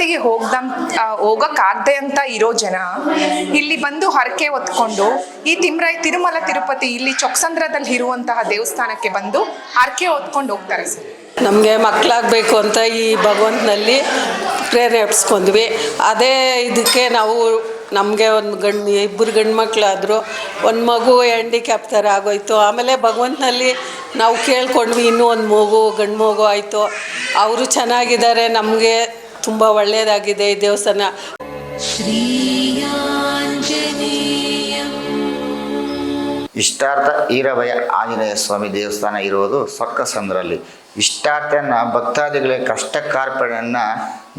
ತಿರುಪತಿಗೆ ಹೋಗ್ದಂ ಹೋಗಕ್ಕಾಗದೆ ಅಂತ ಇರೋ ಜನ ಇಲ್ಲಿ ಬಂದು ಹರಕೆ ಹೊತ್ಕೊಂಡು ಈ ತಿಮ್ರಾಯ್ ತಿರುಮಲ, ತಿರುಪತಿ ಇಲ್ಲಿ ಚೊಕ್ಸಂದ್ರದಲ್ಲಿ ಇರುವಂತಹ ದೇವಸ್ಥಾನಕ್ಕೆ ಬಂದು ಹರಕೆ ಹೊತ್ಕೊಂಡು ಹೋಗ್ತಾರೆ ಸರ್. ನಮಗೆ ಮಕ್ಕಳಾಗಬೇಕು ಅಂತ ಈ ಭಗವಂತನಲ್ಲಿ ಪ್ರೇರೇಪಿಸ್ಕೊಂಡ್ವಿ ಅದೇ ಇದಕ್ಕೆ ನಾವು ನಮಗೆ ಒಂದು ಗಂಡು, ಇಬ್ಬರು ಗಂಡು ಮಕ್ಕಳಾದರು ಒಂದು ಮಗು ಹ್ಯಾಂಡಿಕ್ಯಾಪ್ ಥರ ಆಗೋಯ್ತು. ಆಮೇಲೆ ಭಗವಂತನಲ್ಲಿ ನಾವು ಕೇಳ್ಕೊಂಡ್ವಿ, ಇನ್ನೂ ಒಂದು ಮಗು ಗಂಡು ಮಗು ಆಯಿತು. ಅವರು ಚೆನ್ನಾಗಿದ್ದಾರೆ, ನಮಗೆ ತುಂಬ ಒಳ್ಳೆಯದಾಗಿದೆ ಈ ದೇವಸ್ಥಾನ. ಇಷ್ಟಾರ್ಥ ಈರಭಯ ಆಂಜನೇಯ ಸ್ವಾಮಿ ದೇವಸ್ಥಾನ ಇರುವುದು ಸೊಕ್ಕಸಂದ್ರಲ್ಲಿ ಇಷ್ಟಾರ್ಥನ ಭಕ್ತಾದಿಗಳ ಕಷ್ಟ ಕಾರ್ಪಣೆಯನ್ನು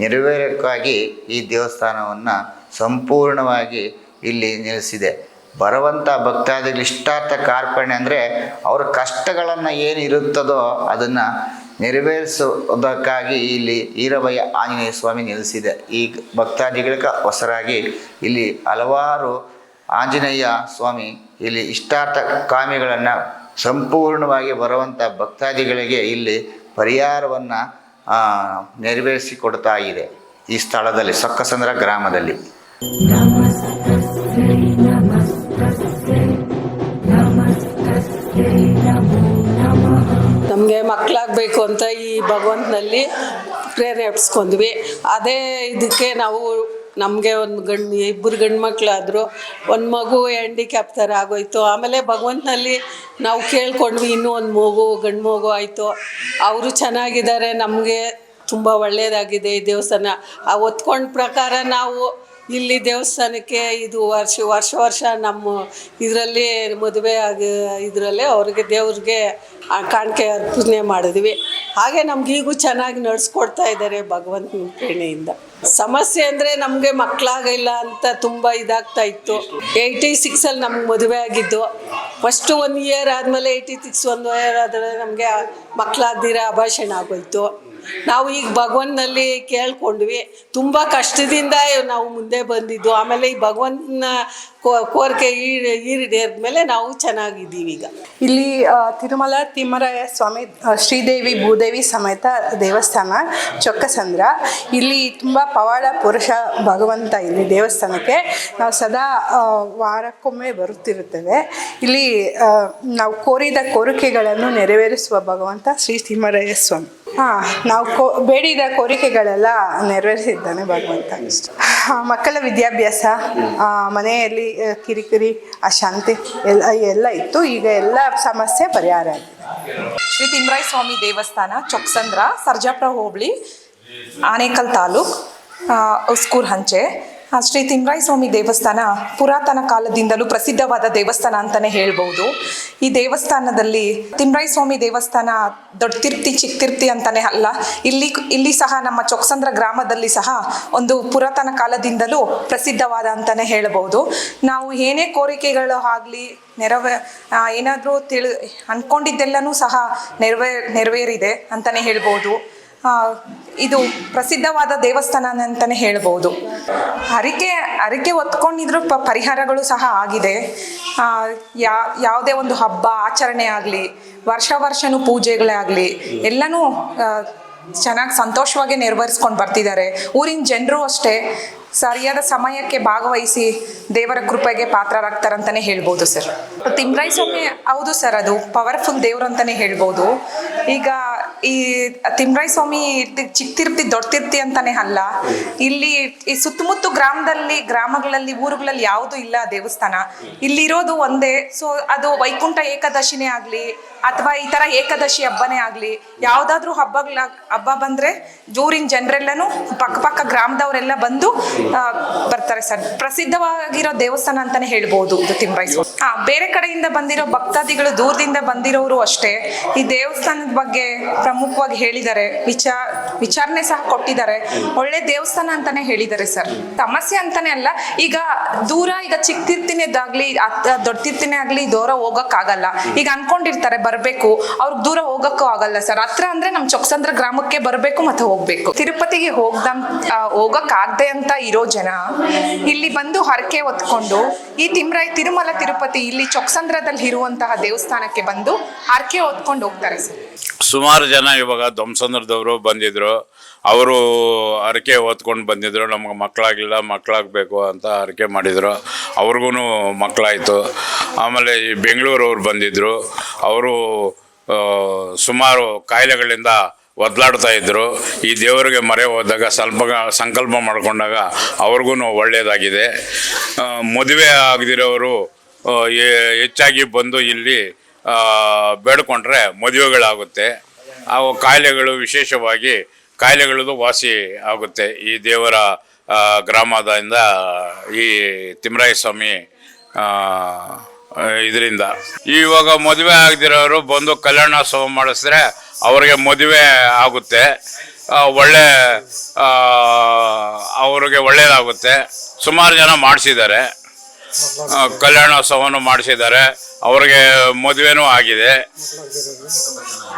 ನೆರವೇರಕ್ಕಾಗಿ ಈ ದೇವಸ್ಥಾನವನ್ನು ಸಂಪೂರ್ಣವಾಗಿ ಇಲ್ಲಿ ನಿಲ್ಲಿಸಿದೆ ಬರುವಂಥ ಭಕ್ತಾದಿಗಳ ಇಷ್ಟಾರ್ಥ ಕಾರ್ಪಣೆ ಅಂದರೆ ಅವರ ಕಷ್ಟಗಳನ್ನು ಏನಿರುತ್ತದೋ ಅದನ್ನು ನೆರವೇರಿಸುವುದಕ್ಕಾಗಿ ಇಲ್ಲಿ ಈರಭಯ ಆಂಜನೇಯ ಸ್ವಾಮಿ ನಿಲ್ಲಿಸಿದೆ. ಈ ಭಕ್ತಾದಿಗಳಿಗೆ ಹೊಸರಾಗಿ ಇಲ್ಲಿ ಹಲವಾರು ಆಂಜನೇಯ ಸ್ವಾಮಿ ಇಲ್ಲಿ ಇಷ್ಟಾರ್ಥ ಕಾಮಿಗಳನ್ನು ಸಂಪೂರ್ಣವಾಗಿ ಬರುವಂಥ ಭಕ್ತಾದಿಗಳಿಗೆ ಇಲ್ಲಿ ಪರಿಹಾರವನ್ನು ನೆರವೇರಿಸಿಕೊಡ್ತಾ ಇದೆ ಈ ಸ್ಥಳದಲ್ಲಿ, ಸೊಕ್ಕಸಂದ್ರ ಗ್ರಾಮದಲ್ಲಿ. ನಮಗೆ ಮಕ್ಕಳಾಗಬೇಕು ಅಂತ ಈ ಭಗವಂತನಲ್ಲಿ ಪ್ರೇರೇಪಿಸ್ಕೊಂಡ್ವಿ ಅದೇ ಇದಕ್ಕೆ ನಾವು ನಮಗೆ ಒಂದು ಗಂಡು, ಇಬ್ಬರು ಗಂಡು ಮಕ್ಕಳಾದರು ಒಂದು ಮಗು ಹ್ಯಾಂಡಿಕ್ಯಾಪ್ ಥರ ಆಗೋಯ್ತು. ಆಮೇಲೆ ಭಗವಂತನಲ್ಲಿ ನಾವು ಕೇಳ್ಕೊಂಡ್ವಿ, ಇನ್ನೂ ಒಂದು ಮಗು, ಗಂಡು ಮಗು ಆಯಿತು. ಅವರು ಚೆನ್ನಾಗಿದ್ದಾರೆ, ನಮಗೆ ತುಂಬ ಒಳ್ಳೆಯದಾಗಿದೆ ಈ ದೇವಸ್ಥಾನ. ಆ ಒತ್ಕೊಂಡ ಪ್ರಕಾರ ನಾವು ಇಲ್ಲಿ ದೇವಸ್ಥಾನಕ್ಕೆ ಇದು ವರ್ಷ ವರ್ಷ ವರ್ಷ ನಮ್ಮ ಇದರಲ್ಲಿ ಮದುವೆ ಆಗ ಇದರಲ್ಲಿ ಅವ್ರಿಗೆ ದೇವ್ರಿಗೆ ಕಾಣಿಕೆ ಅರ್ಪಣೆ ಮಾಡಿದ್ವಿ. ಹಾಗೆ ನಮ್ಗೆ ಈಗೂ ಚೆನ್ನಾಗಿ ನಡೆಸ್ಕೊಡ್ತಾ ಇದ್ದಾರೆ ಭಗವಂತನ ಪ್ರೇಣೆಯಿಂದ ಸಮಸ್ಯೆ ಅಂದರೆ ನಮಗೆ ಮಕ್ಕಳಾಗಿಲ್ಲ ಅಂತ ತುಂಬ ಇದಾಗ್ತಾ ಇತ್ತು. ಏಯ್ಟಿ ಸಿಕ್ಸಲ್ಲಿ ನಮ್ಗೆ ಮದುವೆ ಆಗಿದ್ದು. ಫಸ್ಟು ಒನ್ ಇಯರ್ ಆದಮೇಲೆ ಏಯ್ಟಿ ಸಿಕ್ಸ್ ಒಂದು ಇಯರ್ ಆದರೆ ನಮಗೆ ಮಕ್ಕಳಾಗ್ದಿರ ಅಭಾಷಣ ಆಗೋಯ್ತು. ನಾವು ಈಗ ಭಗವಂತನಲ್ಲಿ ಕೇಳ್ಕೊಂಡ್ವಿ. ತುಂಬ ಕಷ್ಟದಿಂದ ನಾವು ಮುಂದೆ ಬಂದಿದ್ದು. ಆಮೇಲೆ ಈ ಭಗವಂತನ ಕೋರಿಕೆ ಈಡೇರಿದ ಮೇಲೆ ನಾವು ಚೆನ್ನಾಗಿದ್ದೀವಿ ಈಗ. ಇಲ್ಲಿ ತಿರುಮಲ, ತಿಮ್ಮರಾಯ ಸ್ವಾಮಿ ಶ್ರೀದೇವಿ ಭೂದೇವಿ ಸಮೇತ ದೇವಸ್ಥಾನ, ಚೊಕ್ಕಸಂದ್ರ. ಇಲ್ಲಿ ತುಂಬ ಪವಾಡ ಪುರುಷ ಭಗವಂತ ಇಲ್ಲಿ ದೇವಸ್ಥಾನಕ್ಕೆ. ನಾವು ಸದಾ ವಾರಕ್ಕೊಮ್ಮೆ ಬರುತ್ತಿರುತ್ತೇವೆ. ಇಲ್ಲಿ ನಾವು ಕೋರಿದ ಕೋರಿಕೆಗಳನ್ನು ನೆರವೇರಿಸುವ ಭಗವಂತ ಶ್ರೀ ತಿಮ್ಮರಾಯ ಸ್ವಾಮಿ. ಹಾಂ, ನಾವು ಕೋ, ಬೇಡಿದ ಕೋರಿಕೆಗಳೆಲ್ಲ ನೆರವೇರಿಸಿದ್ದಾನೆ ಭಗವಂತ. ಮಕ್ಕಳ ವಿದ್ಯಾಭ್ಯಾಸ ಮನೆಯಲ್ಲಿ ಕಿರಿಕಿರಿ ಅಶಾಂತಿ ಎಲ್ಲ ಎಲ್ಲ ಇತ್ತು. ಈಗ ಎಲ್ಲ ಸಮಸ್ಯೆ ಪರಿಹಾರ ಶ್ರೀ ತಿಮ್ರಾಯ ಸ್ವಾಮಿ ದೇವಸ್ಥಾನ, ಚೊಕ್ಸಂದ್ರ ಸರ್ಜಾಪುರ ಹೋಬಳಿ ಆನೇಕಲ್ ತಾಲೂಕ್ ಉಸ್ಕೂರ್ ಹಂಚೆ ಶ್ರೀ ತಿಮ್ರಾಯ ಸ್ವಾಮಿ ದೇವಸ್ಥಾನ ಪುರಾತನ ಕಾಲದಿಂದಲೂ ಪ್ರಸಿದ್ಧವಾದ ದೇವಸ್ಥಾನ ಅಂತಾನೆ ಹೇಳ್ಬೋದು. ಈ ದೇವಸ್ಥಾನದಲ್ಲಿ ತಿಮ್ರಾಯ ಸ್ವಾಮಿ ದೇವಸ್ಥಾನ ದೊಡ್ಡ ತಿರ್ತಿ, ಚಿಕ್ಕ ತಿರ್ತಿ ಅಂತಾನೆ ಅಲ್ಲ, ಇಲ್ಲಿ ಇಲ್ಲಿ ಸಹ ನಮ್ಮ ಚೊಕ್ಸಂದ್ರ ಗ್ರಾಮದಲ್ಲಿ ಸಹ ಒಂದು ಪುರಾತನ ಕಾಲದಿಂದಲೂ ಪ್ರಸಿದ್ಧವಾದ ಅಂತಾನೆ ಹೇಳಬಹುದು ನಾವು ಏನೇ ಕೋರಿಕೆಗಳು ಆಗಲಿ, ನೆರವ ಏನಾದರೂ ತಿಳಿ ಅಂದ್ಕೊಂಡಿದ್ದೆಲ್ಲನೂ ಸಹ ನೆರವೇ, ನೆರವೇರಿದೆ ಅಂತಾನೆ ಹೇಳ್ಬೋದು. ಇದು ಪ್ರಸಿದ್ಧವಾದ ದೇವಸ್ಥಾನ ಅಂತಲೇ ಹೇಳ್ಬೋದು. ಹರಿಕೆ ಹರಿಕೆ ಹೊತ್ಕೊಂಡಿದ್ರು ಪ ಪರಿಹಾರಗಳು ಸಹ ಆಗಿದೆ. ಯಾ ಯಾವುದೇ ಒಂದು ಹಬ್ಬ ಆಚರಣೆ ಆಗಲಿ ವರ್ಷ ವರ್ಷನೂ ಪೂಜೆಗಳೇ ಆಗಲಿ ಎಲ್ಲನೂ ಚೆನ್ನಾಗಿ ಸಂತೋಷವಾಗಿ ನೆರವೇರಿಸ್ಕೊಂಡು ಬರ್ತಿದ್ದಾರೆ. ಊರಿನ ಜನರು ಅಷ್ಟೇ ಸರಿಯಾದ ಸಮಯಕ್ಕೆ ಭಾಗವಹಿಸಿ ದೇವರ ಕೃಪೆಗೆ ಪಾತ್ರರಾಗ್ತಾರಂತಲೇ ಹೇಳ್ಬೋದು ಸರ್. ತಿಮ್ರಾಯ ಸ್ವಾಮಿ ಹೌದು ಸರ್ ಅದು ಪವರ್ಫುಲ್ ದೇವರು ಅಂತಲೇ ಹೇಳ್ಬೋದು. ಈಗ ಈ ತಿಮ್ರಾಯ ಸ್ವಾಮಿ ಚಿಕ್ಕ ತಿರುಪ್ತಿ ದೊಡ್ಡ ತಿರುಪ್ತಿ ಅಂತಾನೆ ಅಲ್ಲ. ಇಲ್ಲಿ ಈ ಸುತ್ತಮುತ್ತ ಗ್ರಾಮದಲ್ಲಿ, ಗ್ರಾಮಗಳಲ್ಲಿ, ಊರುಗಳಲ್ಲಿ ಯಾವುದು ಇಲ್ಲ ದೇವಸ್ಥಾನ. ಇಲ್ಲಿರೋದು ಒಂದೇ. ಸೊ ಅದು ವೈಕುಂಠ ಏಕಾದಶಿನೇ ಆಗಲಿ ಅಥವಾ ಈ ತರ ಏಕಾದಶಿ ಹಬ್ಬನೇ ಆಗಲಿ, ಯಾವ್ದಾದ್ರು ಹಬ್ಬಗಳ ಹಬ್ಬ ಬಂದ್ರೆ ಜೂರಿನ ಜನರೆಲ್ಲನೂ ಪಕ್ಕ ಗ್ರಾಮದವರೆಲ್ಲ ಬಂದು ಬರ್ತಾರೆ ಸರ್. ಪ್ರಸಿದ್ಧವಾಗಿರೋ ದೇವಸ್ಥಾನ ಅಂತಾನೆ ಹೇಳ್ಬೋದು, ಇದು ತಿಮ್ರಾಯ ಹಾ, ಬೇರೆ ಕಡೆಯಿಂದ ಬಂದಿರೋ ಭಕ್ತಾದಿಗಳು ದೂರದಿಂದ ಬಂದಿರೋರು ಅಷ್ಟೇ. ಈ ದೇವಸ್ಥಾನದ ಬಗ್ಗೆ ಪ್ರಮುಖವಾಗಿ ಹೇಳಿದ್ದಾರೆ ವಿಚಾರ ವಿಚಾರಣೆ ಸಹ ಕೊಟ್ಟಿದ್ದಾರೆ. ಒಳ್ಳೆ ದೇವಸ್ಥಾನ ಅಂತಾನೆ ಹೇಳಿದ್ದಾರೆ ಸರ್. ಸಮಸ್ಯೆ ಅಂತಾನೆ ಅಲ್ಲ, ಈಗ ದೂರ, ಈಗ ಚಿಕ್ಕ ತೀರ್ಥಿನೇದಾಗ್ಲಿ ದೊಡ್ಡ ತೀರ್ಥಿನೇ ಆಗ್ಲಿ ದೂರ ಹೋಗಕ್ ಆಗಲ್ಲ ಈಗ ಅನ್ಕೊಂಡಿರ್ತಾರೆ ಬರ್ಬೇಕು. ಅವ್ರಿಗೆ ದೂರ ಹೋಗಕ್ಕೂ ಆಗಲ್ಲ ಸರ್. ಹತ್ರ ಅಂದ್ರೆ ನಮ್ ಚೊಕ್ಸಂದ್ರ ಗ್ರಾಮಕ್ಕೆ ಬರ್ಬೇಕು ಮತ್ತೆ ಹೋಗ್ಬೇಕು. ತಿರುಪತಿಗೆ ಹೋಗ್ದಂ ಹೋಗಕ್ ಆಗದೆ ಅಂತ ಇರೋ ಜನ ಇಲ್ಲಿ ಬಂದು ಹರಕೆ ಹೊತ್ಕೊಂಡು ಈ ತಿಮ್ರಾಯ್ ತಿರುಮಲ ತಿರುಪತಿ ಇಲ್ಲಿ ಚೊಕ್ಸಂದ್ರದಲ್ಲಿ ಇರುವಂತಹ ದೇವಸ್ಥಾನಕ್ಕೆ ಬಂದು ಹರಕೆ ಹೊತ್ಕೊಂಡು ಹೋಗ್ತಾರೆ ಸರ್. ಸುಮಾರು ಜನ ಇವಾಗ ಧ್ವಂಸಂದ್ರದವರು ಬಂದಿದ್ರು. ಅವರು ಹರಕೆ ಹೊತ್ಕೊಂಡು ಬಂದಿದ್ರು. ನಮ್ಗೆ ಮಕ್ಕಳಾಗಿಲ್ಲ ಮಕ್ಕಳಾಗಬೇಕು ಅಂತ ಹರಕೆ ಮಾಡಿದರು. ಅವ್ರಿಗೂ ಮಕ್ಕಳಾಯಿತು ಆಮೇಲೆ ಈ ಬೆಂಗಳೂರವ್ರು ಬಂದಿದ್ದರು ಅವರು ಸುಮಾರು ಕಾಯಿಲೆಗಳಿಂದ ಒದ್ಲಾಡ್ತಾ ಇದ್ದರು ಈ ದೇವರಿಗೆ ಮರೆ ಹೋದಾಗ ಸ್ವಲ್ಪ ಸಂಕಲ್ಪ ಮಾಡಿಕೊಂಡಾಗ ಅವ್ರಿಗೂ ಒಳ್ಳೆಯದಾಗಿದೆ ಮದುವೆ ಆಗದಿರೋರು ಹೆಚ್ಚಾಗಿ ಬಂದು ಇಲ್ಲಿ ಬೇಡ್ಕೊಂಡ್ರೆ ಮದುವೆಗಳಾಗುತ್ತೆ. ಆ, ಕಾಯಿಲೆಗಳು ವಿಶೇಷವಾಗಿ ಕಾಯಿಲೆಗಳದು ವಾಸಿ ಆಗುತ್ತೆ. ಈ ದೇವರ ಗ್ರಾಮದಿಂದ ಈ ತಿಮ್ಮರಾಯ ಸ್ವಾಮಿ ಇದರಿಂದ. ಇವಾಗ ಮದುವೆ ಆಗದಿರೋರು ಬಂದು ಕಲ್ಯಾಣೋತ್ಸವ ಮಾಡಿಸಿದ್ರೆ ಅವ್ರಿಗೆ ಮದುವೆ ಆಗುತ್ತೆ. ಒಳ್ಳೆ ಅವ್ರಿಗೆ ಒಳ್ಳೆಯದಾಗುತ್ತೆ ಸುಮಾರು ಜನ ಮಾಡಿಸಿದ್ದಾರೆ. ಕಲ್ಯಾಣೋತ್ಸವವನ್ನು ಮಾಡಿಸಿದ್ದಾರೆ. ಅವ್ರಿಗೆ ಮದುವೆನೂ ಆಗಿದೆ.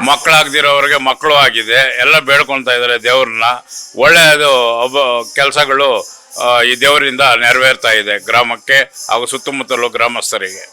ಮಕ್ಕಳಾಗ್ದಿರೋರಿಗೆ ಮಕ್ಕಳು ಆಗಿದೆ. ಎಲ್ಲ ಬೇಡ್ಕೊಳ್ತಾ ಇದ್ದಾರೆ ದೇವ್ರನ್ನ. ಒಳ್ಳೆಯದು ಒಬ್ಬ ಕೆಲಸಗಳು ಈ ದೇವರಿಂದ ನೆರವೇರ್ತಾ ಇದೆ ಗ್ರಾಮಕ್ಕೆ ಹಾಗೂ ಸುತ್ತಮುತ್ತಲು ಗ್ರಾಮಸ್ಥರಿಗೆ.